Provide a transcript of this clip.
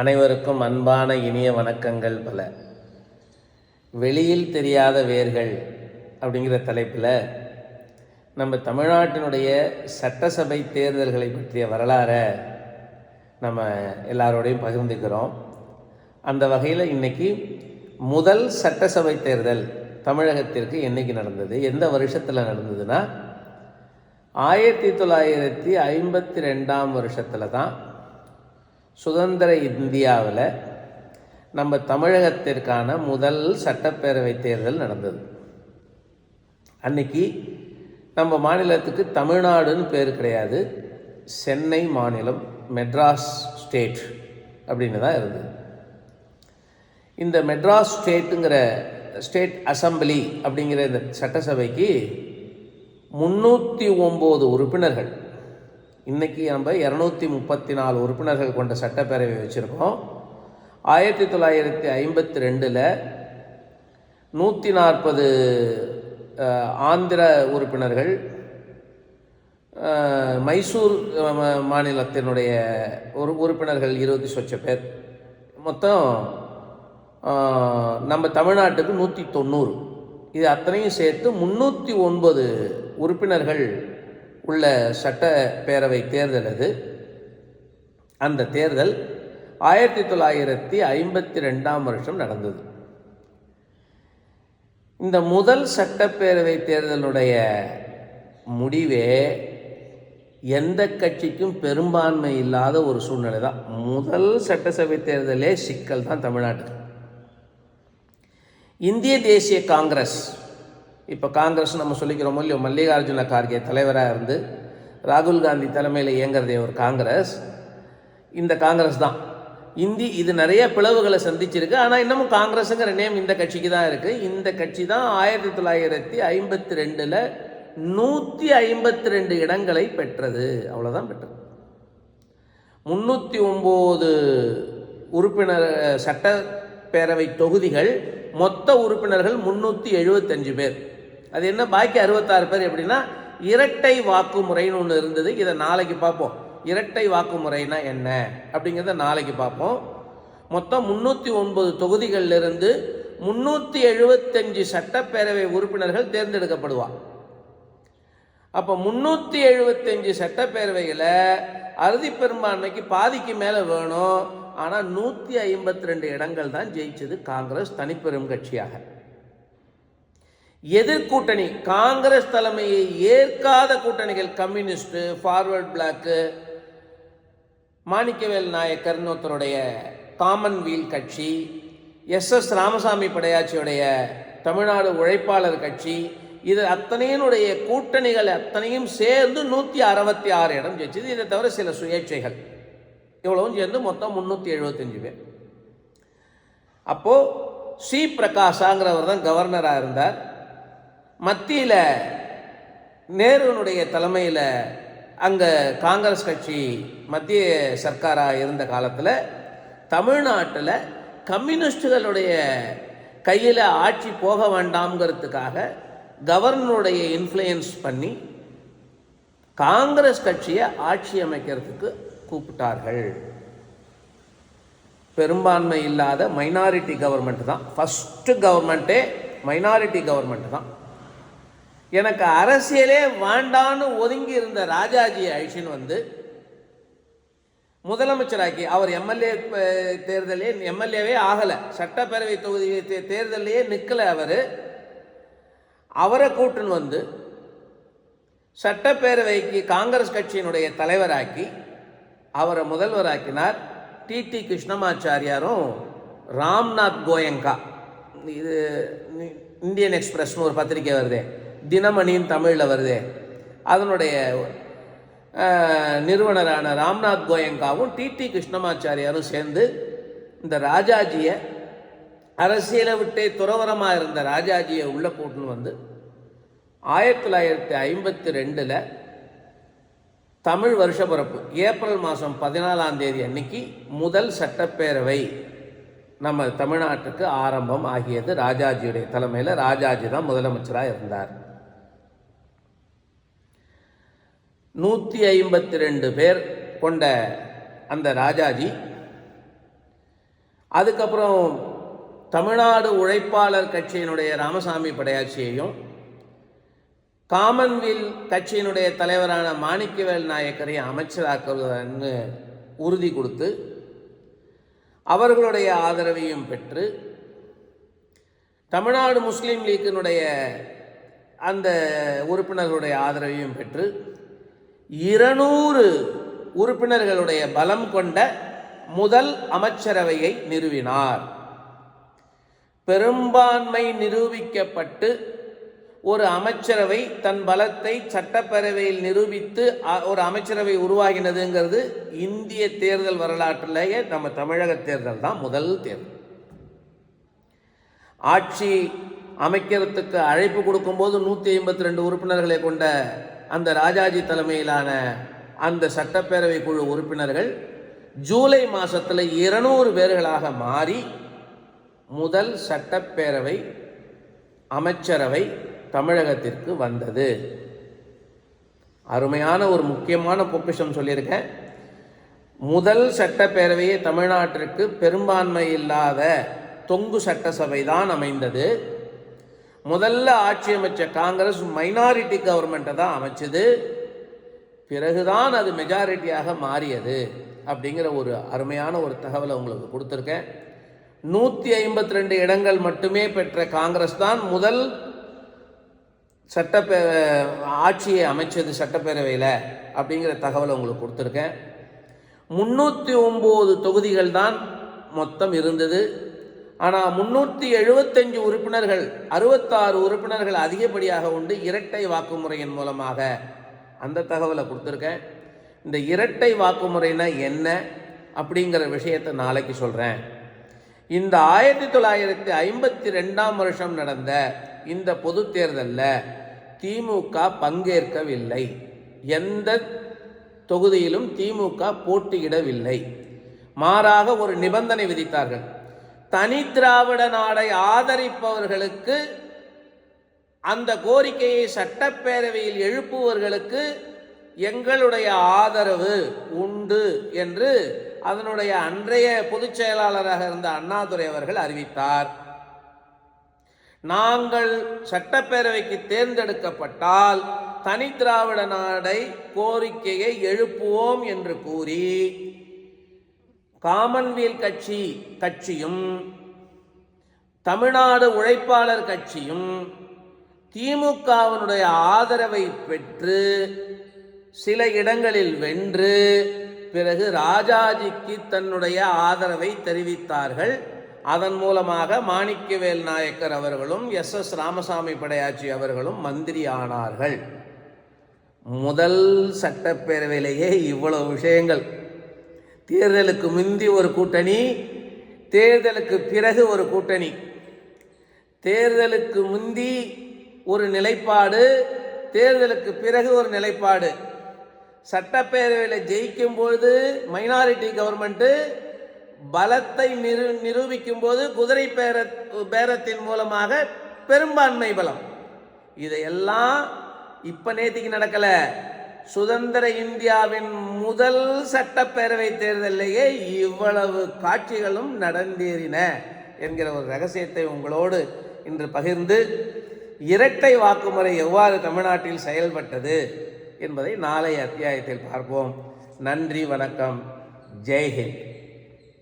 அனைவருக்கும் அன்பான இனிய வணக்கங்கள் பல. வெளியில் தெரியாத வேர்கள் அப்படிங்கிற தலைப்பில் நம்ம தமிழ்நாட்டினுடைய சட்டசபை தேர்தல்களை பற்றிய வரலாறை நம்ம எல்லாரோடையும் பகிர்ந்துக்கிறோம். அந்த வகையில் இன்றைக்கி முதல் சட்டசபை தேர்தல் தமிழகத்திற்கு என்றைக்கு நடந்தது எந்த வருஷத்தில் நடந்ததுன்னா ஆயிரத்தி தொள்ளாயிரத்தி ஐம்பத்தி ரெண்டாம் வருஷத்தில் தான் சுதந்திர இந்தியாவில் நம்ம தமிழகத்திற்கான முதல் சட்டப்பேரவை தேர்தல் நடந்தது. அன்னைக்கு நம்ம மாநிலத்துக்கு தமிழ்நாடுன்னு பேர் கிடையாது. சென்னை மாநிலம் மெட்ராஸ் ஸ்டேட் அப்படின்னு தான் இருந்தது. இந்த மெட்ராஸ் ஸ்டேட்டுங்கிற ஸ்டேட் அசம்பிளி அப்படிங்கிற இந்த சட்டசபைக்கு முந்நூற்றி ஒம்பது உறுப்பினர்கள் இன்றைக்கி நம்ம இரநூத்தி முப்பத்தி நாலு உறுப்பினர்கள் கொண்ட சட்டப்பேரவை வச்சுருக்கோம். ஆயிரத்தி தொள்ளாயிரத்தி ஐம்பத்தி ரெண்டில் நூற்றி நாற்பது ஆந்திர உறுப்பினர்கள் மைசூர் மாநிலத்தினுடைய ஒரு உறுப்பினர்கள் இருபது சொச்ச பேர். மொத்தம் நம்ம தமிழ்நாட்டுக்கு நூற்றி தொண்ணூறு. இது அத்தனையும் சேர்த்து முந்நூற்றி ஒன்பது உறுப்பினர்கள் உள்ள சட்டப்பேரவை தேர்தல் அது. அந்த தேர்தல் ஆயிரத்தி தொள்ளாயிரத்தி ஐம்பத்தி ரெண்டாம் வருஷம் நடந்தது. இந்த முதல் சட்டப்பேரவை தேர்தலுடைய முடிவே எந்த கட்சிக்கும் பெரும்பான்மை இல்லாத ஒரு சூழ்நிலை தான். முதல் சட்டசபை தேர்தலே சிக்கல் தான் தமிழ்நாட்டுக்கு. இந்திய தேசிய காங்கிரஸ் இப்போ காங்கிரஸ் நம்ம சொல்லிக்கிறோமோ இல்லையோ மல்லிகார்ஜுன கார்கே தலைவராக இருந்து ராகுல் காந்தி தலைமையில் இயங்குறதே ஒரு காங்கிரஸ். இந்த காங்கிரஸ் தான். இந்தி இது நிறைய பிளவுகளை சந்திச்சிருக்கு. ஆனால் இன்னமும் காங்கிரஸுங்கிற நேம் இந்த கட்சிக்கு தான் இருக்குது இந்த கட்சி தான் ஆயிரத்தி தொள்ளாயிரத்தி ஐம்பத்தி ரெண்டில் நூற்றி ஐம்பத்தி ரெண்டு இடங்களை பெற்றது. அவ்வளோதான் பெற்றது. முந்நூற்றி ஒம்பது உறுப்பினர் சட்டப்பேரவை தொகுதிகள் மொத்த உறுப்பினர்கள் முந்நூற்றி எழுபத்தஞ்சு பேர். அது என்ன பாக்கி அறுபத்தாறு பேர் எப்படின்னா இரட்டை வாக்குமுறைன்னு ஒன்று இருந்தது. இதை நாளைக்கு பார்ப்போம். இரட்டை வாக்குமுறைனா என்ன? அப்படிங்கிறத நாளைக்கு பார்ப்போம். மொத்தம் முந்நூற்றி ஒன்பது தொகுதிகளிலிருந்து முந்நூற்றி எழுபத்தஞ்சு சட்டப்பேரவை உறுப்பினர்கள் தேர்ந்தெடுக்கப்படுவார் அப்போ முந்நூற்றி எழுபத்தஞ்சு சட்டப்பேரவையில் அறுதி பெரும்பான்மைக்கு பாதிக்கு மேலே வேணும். ஆனால் நூற்றி ஐம்பத்தி ரெண்டு இடங்கள் தான் ஜெயிச்சது காங்கிரஸ் தனிப்பெரும் கட்சியாக. எதிர்கூட்டணி காங்கிரஸ் தலைமையை ஏற்காத கூட்டணிகள் கம்யூனிஸ்ட் ஃபார்வர்ட் பிளாக்கு மாணிக்கவேல் நாயக்கர்னு ஒருத்தருடைய காமன்வீல் கட்சி எஸ் எஸ் ராமசாமி படையாச்சியுடைய தமிழ்நாடு உழைப்பாளர் கட்சி இது அத்தனையினுடைய கூட்டணிகள் அத்தனையும் சேர்ந்து நூற்றி அறுபத்தி ஆறு இடம் ஜெயிச்சது. இதை தவிர சில சுயேட்சைகள் இவ்வளவும் சேர்ந்து மொத்தம் முந்நூற்றி எழுபத்தஞ்சு பேர். அப்போது சி பிரகாஷாங்கிறவர் தான் கவர்னராக இருந்தார். மத்தியில் நேருனுடைய தலைமையில் அங்கே காங்கிரஸ் கட்சி மத்திய சர்க்காராக இருந்த காலத்தில் தமிழ்நாட்டில் கம்யூனிஸ்டுகளுடைய கையில் ஆட்சி போக வேண்டாம்ங்கிறதுக்காக கவர்னருடைய இன்ஃப்ளூயன்ஸ் பண்ணி காங்கிரஸ் கட்சியை ஆட்சி அமைக்கிறதுக்கு கூப்பிட்டார்கள். பெரும்பான்மை இல்லாத மைனாரிட்டி கவர்மெண்ட் தான். ஃபஸ்ட்டு கவர்மெண்ட்டே மைனாரிட்டி கவர்மெண்ட் தான். எனக்கு அரசியலே வேண்டான்னு ஒதுங்கி இருந்த ராஜாஜி அழிச்சின்னு வந்து முதலமைச்சராக்கி அவர் எம்எல்ஏ தேர்தலே எம்எல்ஏவே ஆகலை. சட்டப்பேரவை தொகுதி தேர்தலையே நிற்கலை அவர். அவரை கூட்டுன்னு வந்து சட்டப்பேரவைக்கு காங்கிரஸ் கட்சியினுடைய தலைவராக்கி அவரை முதல்வராக்கினார் டிடி கிருஷ்ணமாச்சாரியாரும் ராம்நாத் கோயங்கா. இது இந்தியன் எக்ஸ்பிரஸ்னு ஒரு பத்திரிக்கை வருதே. தினமணின்னு தமிழில் வருதே. அதனுடைய நிறுவனரான ராம்நாத் கோயங்காவும் டிடி கிருஷ்ணமாச்சாரியாரும் சேர்ந்து இந்த ராஜாஜியை அரசியலை விட்டே துறவரமாக இருந்த ராஜாஜியை உள்ளே கூட்டுன்னு வந்து ஆயிரத்தி தொள்ளாயிரத்தி ஐம்பத்தி ரெண்டில் தமிழ் வருஷ பிறப்பு ஏப்ரல் மாதம் பதினாலாம் தேதி அன்னைக்கு முதல் சட்டப்பேரவை நம்ம தமிழ்நாட்டுக்கு ஆரம்பம் ஆகியது ராஜாஜியுடைய தலைமையில். ராஜாஜி தான் முதலமைச்சராக இருந்தார். நூற்றி ஐம்பத்தி ரெண்டு பேர் கொண்ட அந்த ராஜாஜி அதுக்கப்புறம் தமிழ்நாடு உழைப்பாளர் கட்சியினுடைய ராமசாமி படையாட்சியையும் காமன்வெல் கட்சியினுடைய தலைவரான மாணிக்கவேல் நாயக்கரை அமைச்சராக்குவதன்னு உறுதி கொடுத்து அவர்களுடைய ஆதரவையும் பெற்று தமிழ்நாடு முஸ்லீம் லீக்கினுடைய அந்த உறுப்பினர்களுடைய ஆதரவையும் பெற்று இருநூறு உறுப்பினர்களுடைய பலம் கொண்ட முதல் அமைச்சரவையை நிறுவினார். பெரும்பான்மை நிரூபிக்கப்பட்டு ஒரு அமைச்சரவை தன் பலத்தை சட்டப்பேரவையில் நிரூபித்து அ- ஒரு அமைச்சரவை உருவாகினதுங்கிறது இந்திய தேர்தல் வரலாற்றிலேயே நம்ம தமிழக தேர்தல் தான் முதல் தேர்தல். ஆட்சி அமைக்கிறதுக்கு அழைப்பு கொடுக்கும்போது நூற்றி ஐம்பத்தி ரெண்டு உறுப்பினர்களை கொண்ட அந்த ராஜாஜி தலைமையிலான அந்த சட்டப்பேரவை குழு உறுப்பினர்கள் ஜூலை மாதத்தில் இருநூறு பேர்களாக மாறி முதல் சட்டப்பேரவை அமைச்சரவை தமிழகத்திற்கு வந்தது. அருமையான ஒரு முக்கியமான பொக்கிஷம் சொல்லியிருக்கேன். முதல் சட்டப்பேரவையை தமிழ்நாட்டிற்கு பெரும்பான்மை இல்லாத தொங்கு சட்டசபை தான் அமைந்தது. முதல்ல ஆட்சி அமைச்ச காங்கிரஸ் மைனாரிட்டி கவர்மெண்ட்டை தான் அமைச்சது. பிறகுதான் அது மெஜாரிட்டியாக மாறியது அப்படிங்கிற ஒரு அருமையான ஒரு தகவலை உங்களுக்கு கொடுத்துருக்கேன். நூற்றி ஐம்பத்தி ரெண்டு இடங்கள் மட்டுமே பெற்ற காங்கிரஸ் தான் முதல் சட்டப்பே ஆட்சியை அமைச்சது சட்டப்பேரவையில் அப்படிங்கிற தகவலை உங்களுக்கு கொடுத்துருக்கேன். முந்நூற்றி ஒம்பது தொகுதிகள் தான் மொத்தம் இருந்தது. ஆனால் முந்நூற்றி எழுபத்தஞ்சு உறுப்பினர்கள் அறுபத்தாறு உறுப்பினர்கள் அதிகப்படியாக உண்டு இரட்டை வாக்குமுறையின் மூலமாக. அந்த தகவலை கொடுத்துருக்கேன். இந்த இரட்டை வாக்குமுறைனா என்ன அப்படிங்கிற விஷயத்தை நாளைக்கு சொல்கிறேன் இந்த ஆயிரத்தி தொள்ளாயிரத்தி ஐம்பத்தி ரெண்டாம் வருஷம் நடந்த இந்த பொது தேர்தலில் திமுக பங்கேற்கவில்லை. எந்த தொகுதியிலும் திமுக போட்டியிடவில்லை. மாறாக ஒரு நிபந்தனை விதித்தார்கள். தனி திராவிட நாடை ஆதரிப்பவர்களுக்கு அந்த கோரிக்கையை சட்டப்பேரவையில் எழுப்புவர்களுக்கு எங்களுடைய ஆதரவு உண்டு என்று அதனுடைய அன்றைய பொதுச் செயலாளராக இருந்த அண்ணாதுரை அவர்கள் அறிவித்தார். நாங்கள் சட்டப்பேரவைக்கு தேர்ந்தெடுக்கப்பட்டால் தனி திராவிட நாடை கோரிக்கையை எழுப்புவோம் என்று கூறி காமன்வெல்த் கட்சி கட்சியும் தமிழ்நாடு உழைப்பாளர் கட்சியும் திமுகவினுடைய ஆதரவை பெற்று சில இடங்களில் வென்று பிறகு ராஜாஜிக்கு தன்னுடைய ஆதரவை தெரிவித்தார்கள். அதன் மூலமாக மாணிக்கவேல் நாயக்கர் அவர்களும் எஸ் எஸ் ராமசாமி படையாச்சி அவர்களும் மந்திரி ஆனார்கள். முதல் சட்டப்பேரவையிலேயே இவ்வளவு விஷயங்கள். தேர்தலுக்கு முந்தி ஒரு கூட்டணி தேர்தலுக்கு பிறகு ஒரு கூட்டணி. தேர்தலுக்கு முந்தி ஒரு நிலைப்பாடு தேர்தலுக்கு பிறகு ஒரு நிலைப்பாடு. சட்டப்பேரவையில் ஜெயிக்கும் பொழுது மைனாரிட்டி கவர்மெண்ட்டு பலத்தை நிரு நிரூபிக்கும் போது குதிரை பேர பேரத்தின் மூலமாக பெரும்பான்மை பலம். இதையெல்லாம் இப்போ நேத்திக்கு நடக்கலை. சுதந்திர இந்தியாவின் முதல் சட்டப்பேரவை தேர்தலிலேயே இவ்வளவு காட்சிகளும் நடந்தேறின என்கிற ஒரு ரகசியத்தை உங்களோடு இன்று பகிர்ந்து இரட்டை வாக்குமுறை எவ்வாறு தமிழ்நாட்டில் செயல்பட்டது என்பதை நாளை அத்தியாயத்தில் பார்ப்போம். நன்றி வணக்கம். ஜெய்ஹிந்த்